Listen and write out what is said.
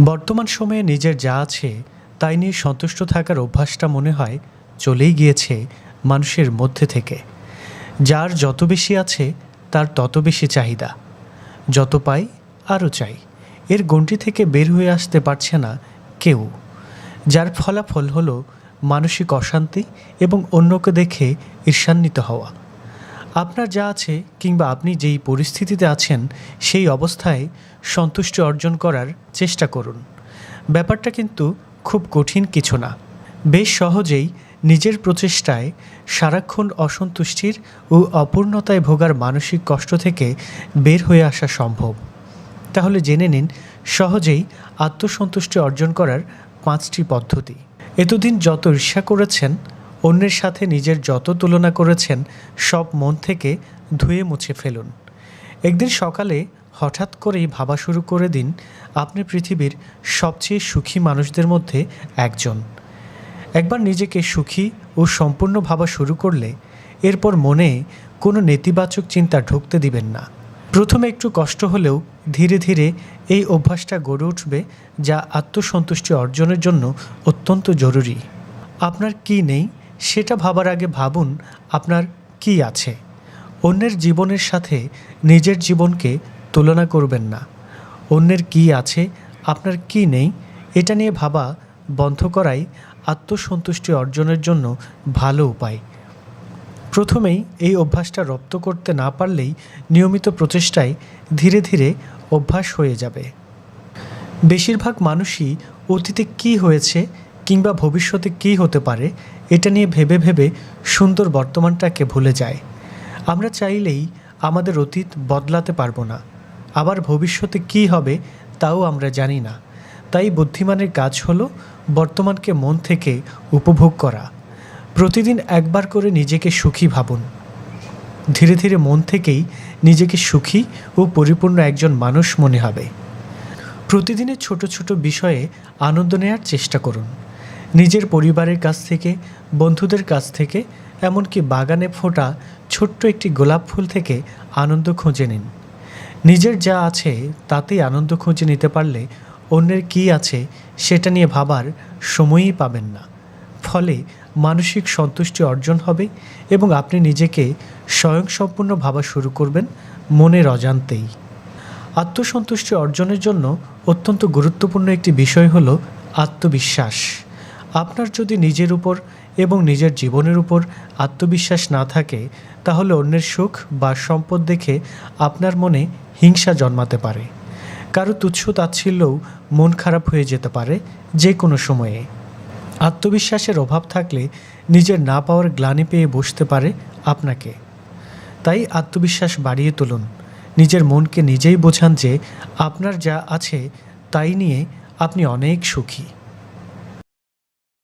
বর্তমান সময়ে নিজের যা আছে তাই নিয়ে সন্তুষ্ট থাকার অভ্যাসটা মনে হয় চলেই গিয়েছে মানুষের মধ্যে থেকে। যার যত বেশি আছে, তার তত বেশি চাহিদা। যত পাই, আরও চাই। এর গণ্ডি থেকে বের হয়ে আসতে পারছে না কেউ। যার ফলাফল হলো মানসিক অশান্তি এবং অন্যকে দেখে ঈর্ষান্বিত হওয়া। আপনার যা আছে কিংবা আপনি যেই পরিস্থিতিতে আছেন, সেই অবস্থায় সন্তুষ্টি অর্জন করার চেষ্টা করুন। ব্যাপারটা কিন্তু খুব কঠিন কিছু না। বেশ সহজেই নিজের প্রচেষ্টায় সারাক্ষণ অসন্তুষ্টির ও অপূর্ণতায় ভোগার মানসিক কষ্ট থেকে বের হয়ে আসা সম্ভব। তাহলে জেনে নিন, সহজেই আত্মসন্তুষ্টি অর্জন করার পাঁচটি পদ্ধতি। এতদিন যত ঈর্ষা করেছেন অন্যের সাথে নিজের যত তুলনা করেছেন, সব মন থেকে ধুয়ে মুছে ফেলুন। একদিন সকালে হঠাৎ করেই ভাবা শুরু করে দিন, আপনি পৃথিবীর সবচেয়ে সুখী মানুষদের মধ্যে একজন। একবার নিজেকে সুখী ও সম্পূর্ণ ভাবা শুরু করলে, এরপর মনে কোনো নেতিবাচক চিন্তা ঢুকতে দিবেন না। প্রথমে একটু কষ্ট হলেও ধীরে ধীরে এই অভ্যাসটা গড়ে উঠবে, যা আত্মসন্তুষ্টি অর্জনের জন্য অত্যন্ত জরুরি। আপনার কি নেই? সেটা ভাবার আগে ভাবুন আপনার কি আছে। অন্যের জীবনের সাথে নিজের জীবনকে তুলনা করবেন না। অন্যের কি আছে, আপনার কি নেই, এটা নিয়ে ভাবা বন্ধ করাই আত্মসন্তুষ্টি অর্জনের জন্য ভালো উপায়। প্রথমেই এই অভ্যাসটা রপ্ত করতে না পারলেই নিয়মিত প্রচেষ্টায় ধীরে ধীরে অভ্যাস হয়ে যাবে। বেশিরভাগ মানুষই অতীতে কি হয়েছে কিংবা ভবিষ্যতে কি হতে পারে, এটা নিয়ে ভেবে ভেবে সুন্দর বর্তমানটাকে ভুলে যায়। আমরা চাইলেই আমাদের অতীত বদলাতে পারব না। আবার ভবিষ্যতে কি হবে, তাও আমরা জানি না। তাই বুদ্ধিমানের কাজ হলো বর্তমানকে মন থেকে উপভোগ করা। প্রতিদিন একবার করে নিজেকে সুখী ভাবুন। ধীরে ধীরে মন থেকেই নিজেকে সুখী ও পরিপূর্ণ একজন মানুষ মনে হবে। প্রতিদিনের ছোট ছোট বিষয়ে আনন্দ নেওয়ার চেষ্টা করুন। নিজের পরিবারের কাছ থেকে, বন্ধুদের কাছ থেকে, এমনকি বাগানে ফোটা ছোট্ট একটি গোলাপ ফুল থেকে আনন্দ খুঁজে নিন। নিজের যা আছে তাতেই আনন্দ খুঁজে নিতে পারলে অন্যের কী আছে সেটা নিয়ে ভাবার সময়ই পাবেন না। ফলে মানসিক সন্তুষ্টি অর্জন হবে এবং আপনি নিজেকে স্বয়ংসম্পূর্ণ ভাবা শুরু করবেন মনের অজান্তেই। আত্মসন্তুষ্টি অর্জনের জন্য অত্যন্ত গুরুত্বপূর্ণ একটি বিষয় হল আত্মবিশ্বাস। আপনার যদি নিজের উপর এবং নিজের জীবনের উপর আত্মবিশ্বাস না থাকে, তাহলে অন্যের সুখ বা সম্পদ দেখে আপনার মনে হিংসা জন্মাতে পারে। কারও তুচ্ছ তাচ্ছিল্যও মন খারাপ হয়ে যেতে পারে যে কোনো সময়ে। আত্মবিশ্বাসের অভাব থাকলে নিজের না পাওয়ার গ্লানি পেয়ে বসতে পারে আপনাকে। তাই আত্মবিশ্বাস বাড়িয়ে তুলুন। নিজের মনকে নিজেই বোঝান যে আপনার যা আছে তাই নিয়ে আপনি অনেক সুখী।